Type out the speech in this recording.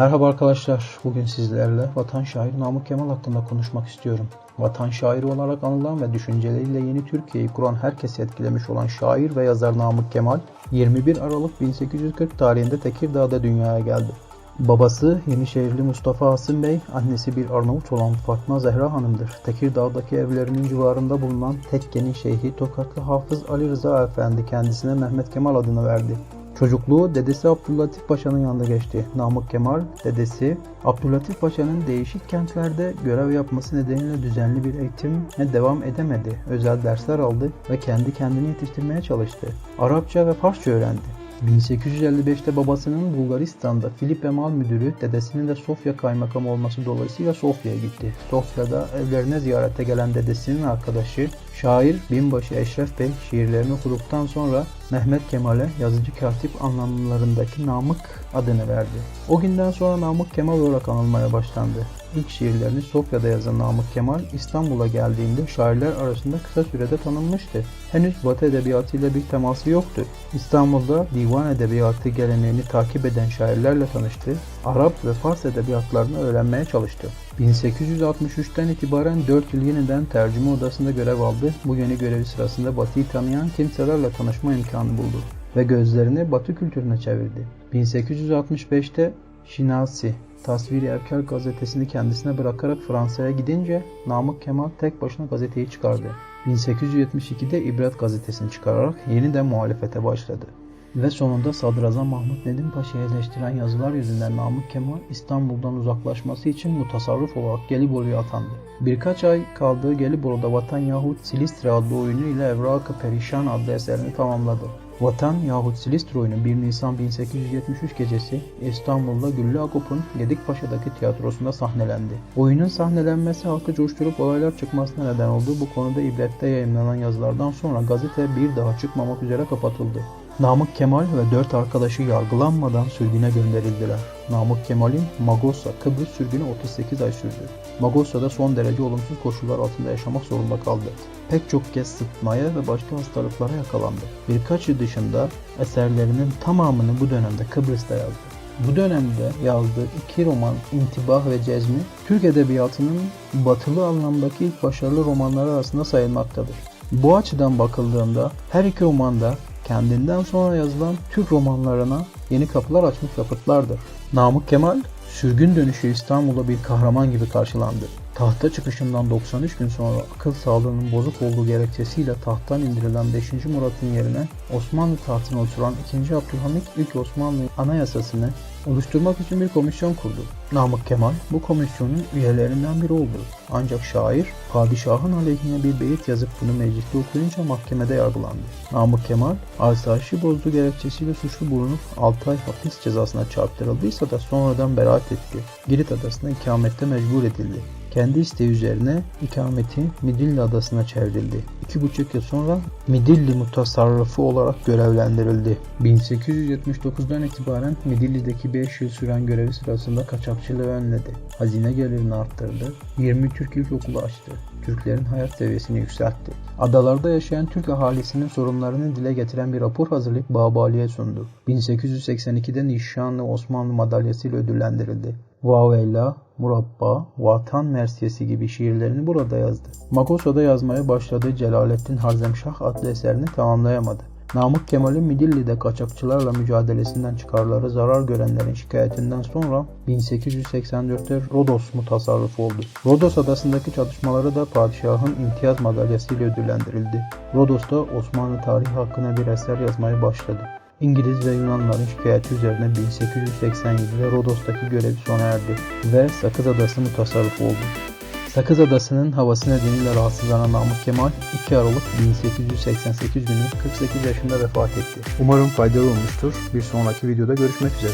Merhaba arkadaşlar. Bugün sizlerle vatan şairi Namık Kemal hakkında konuşmak istiyorum. Vatan şairi olarak anılan ve düşünceleriyle yeni Türkiye'yi kuran herkesi etkilemiş olan şair ve yazar Namık Kemal 21 Aralık 1840 tarihinde Tekirdağ'da dünyaya geldi. Babası Yenişehirli Mustafa Asım Bey, annesi bir Arnavut olan Fatma Zehra Hanım'dır. Tekirdağ'daki evlerinin civarında bulunan tekkenin şeyhi Tokatlı Hafız Ali Rıza Efendi kendisine Mehmet Kemal adını verdi. Çocukluğu dedesi Abdüllatif Paşa'nın yanında geçti. Namık Kemal, dedesi Abdüllatif Paşa'nın değişik kentlerde görev yapması nedeniyle düzenli bir eğitime devam edemedi. Özel dersler aldı ve kendi kendini yetiştirmeye çalıştı. Arapça ve Farsça öğrendi. 1855'te babasının Bulgaristan'da Filip Emal müdürü, dedesinin de Sofya kaymakamı olması dolayısıyla Sofya'ya gitti. Sofya'da evlerine ziyarete gelen dedesinin arkadaşı şair Binbaşı Eşref Bey şiirlerini okuduktan sonra Mehmet Kemal'e yazıcı katip anlamlarındaki Namık adını verdi. O günden sonra Namık Kemal olarak anılmaya başlandı. İlk şiirlerini Sofya'da yazan Namık Kemal İstanbul'a geldiğinde şairler arasında kısa sürede tanınmıştı. Henüz Batı edebiyatıyla bir teması yoktu. İstanbul'da divan edebiyatı geleneğini takip eden şairlerle tanıştı. Arap ve Fars edebiyatlarını öğrenmeye çalıştı. 1863'ten itibaren 4 yıl yeniden tercüme odasında görev aldı. Bu yeni görevi sırasında Batı'yı tanıyan kimselerle tanışma imkanı buldu ve gözlerini Batı kültürüne çevirdi. 1865'te Şinasi Tasviri Erkel gazetesini kendisine bırakarak Fransa'ya gidince Namık Kemal tek başına gazeteyi çıkardı. 1872'de İbret gazetesini çıkararak yeniden muhalefete başladı. Ve sonunda Sadrazam Mahmut Nedim Paşa'yı eleştiren yazılar yüzünden Namık Kemal İstanbul'dan uzaklaşması için mutasarrıf olarak Gelibolu'ya atandı. Birkaç ay kaldığı Gelibolu'da Vatan yahut Silistre adlı oyunu ile Evrak-ı Perişan adlı eserini tamamladı. Vatan yahut Silistre oyunu 1 Nisan 1873 gecesi İstanbul'da Güllü Agop'un Gedikpaşa'daki tiyatrosunda sahnelendi. Oyunun sahnelenmesi halkı coşturup olaylar çıkmasına neden oldu. Bu konuda ibrette yayınlanan yazılardan sonra gazete bir daha çıkmamak üzere kapatıldı. Namık Kemal ve dört arkadaşı yargılanmadan sürgüne gönderildiler. Namık Kemal'in Magosa, Kıbrıs sürgünü 38 ay sürdü. Magosa'da son derece olumsuz koşullar altında yaşamak zorunda kaldı. Pek çok kez sıtmaya ve başka hastalıklara yakalandı. Birkaçı dışında eserlerinin tamamını bu dönemde Kıbrıs'ta yazdı. Bu dönemde yazdığı iki roman İntibah ve Cezmi, Türk Edebiyatı'nın batılı anlamdaki ilk başarılı romanları arasında sayılmaktadır. Bu açıdan bakıldığında her iki romanda kendinden sonra yazılan Türk romanlarına yeni kapılar açmış yapıtlardır. Namık Kemal, sürgün dönüşü İstanbul'da bir kahraman gibi karşılandı. Tahta çıkışından 93 gün sonra akıl sağlığının bozuk olduğu gerekçesiyle tahttan indirilen 5. Murat'ın yerine Osmanlı tahtına oturan 2. Abdülhamit ilk Osmanlı anayasasını oluşturmak için bir komisyon kurdu. Namık Kemal bu komisyonun üyelerinden biri oldu. Ancak şair padişahın aleyhine bir beyit yazıp bunu mecliste okuyunca mahkemede yargılandı. Namık Kemal asayişi bozduğu gerekçesiyle suçlu bulunup 6 ay hapis cezasına çarptırıldıysa da sonradan beraat etti. Girit adasına ikamette mecbur edildi. Kendi isteği üzerine ikameti Midilli adasına çevrildi. İki buçuk yıl sonra Midilli mutasarrıfı olarak görevlendirildi. 1879'dan itibaren Midilli'deki 5 yıl süren görevi sırasında kaçakçılığı önledi. Hazine gelirini arttırdı. 20 Türk ilkokulu açtı. Türklerin hayat seviyesini yükseltti. Adalarda yaşayan Türk ahalisinin sorunlarını dile getiren bir rapor hazırlayıp Babali'ye sundu. 1882'de Nişanlı Osmanlı madalyası ile ödüllendirildi. Vavella, Murabba, Vatan Mersiyesi gibi şiirlerini burada yazdı. Magosa'da yazmaya başladığı Celalettin Harzemşah adlı eserini tamamlayamadı. Namık Kemal'in Midilli'de kaçakçılarla mücadelesinden çıkarları zarar görenlerin şikayetinden sonra 1884'te Rodos mutasarrıfı oldu. Rodos adasındaki çatışmaları da padişahın imtiyaz madalyası ödüllendirildi. Rodos'ta Osmanlı tarihi hakkında bir eser yazmaya başladı. İngiliz ve Yunanların şikayeti üzerine 1887'de Rodos'taki görevi sona erdi ve Sakız Adası mutasarrıfı oldu. Sakız Adası'nın havası nedeniyle rahatsızlanan Namık Kemal 2 Aralık 1888 günü 48 yaşında vefat etti. Umarım faydalı olmuştur. Bir sonraki videoda görüşmek üzere.